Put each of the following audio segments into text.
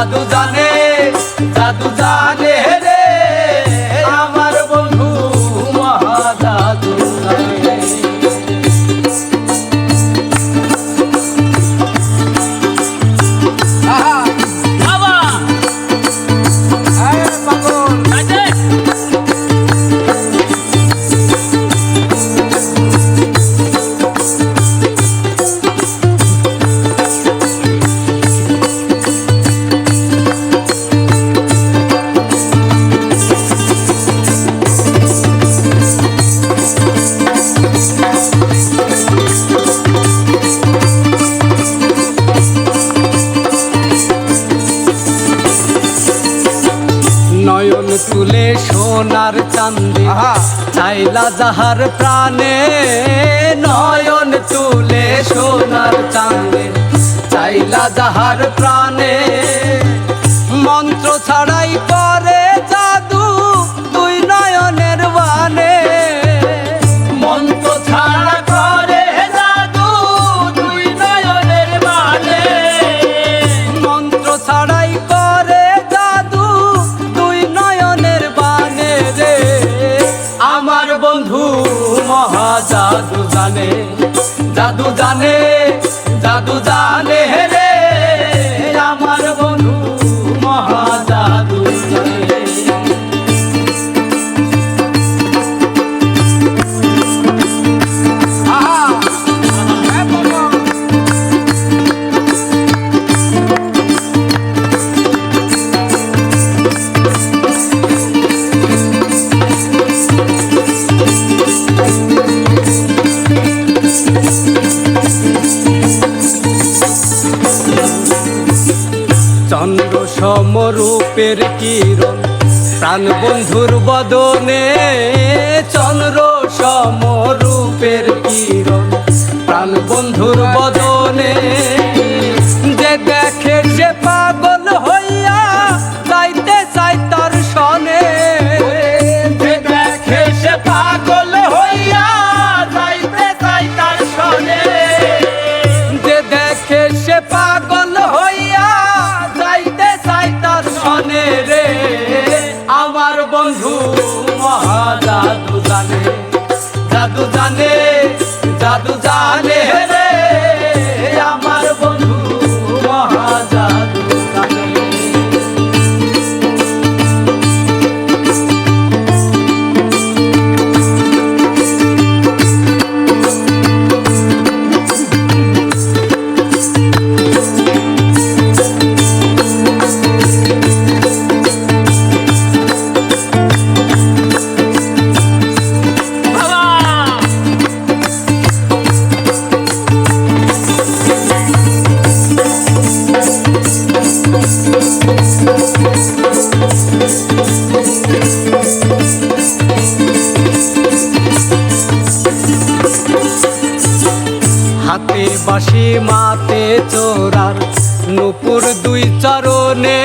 জাদু জানে জাদু জানে চুলে সোনার চান্দি চাইলা যাহার প্রাণে নয়ন চুলে সোনার চান্দি চাইলা যাহার প্রাণে জাদু জানে জাদু জানে রে আমার ব্রহ্ম রূপের কিরণ প্রাণ বন্ধুর বদনে চ जादू जाने जादू जाने। বাসি মাতে চোরার নুপুর দুই চরণে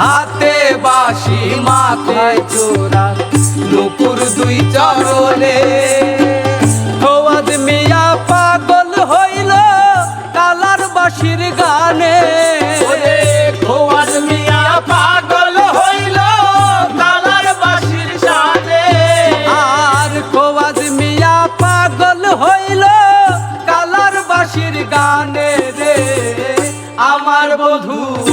হাতে বাসি মাথায় চোরার নুপুর দুই চরণে। মধু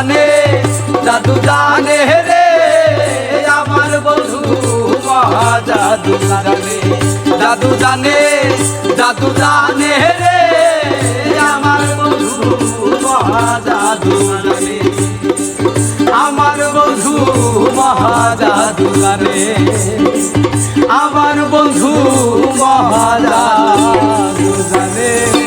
জানে, জাদু জানে রে, আমার বন্ধু মহা জাদু জানে। জাদু জানে জাদু জানে রে, আমার বন্ধু মহা জাদু জানে। আমার বন্ধু মহা জাদু জানে। আমার বন্ধু মহারাজ জানে।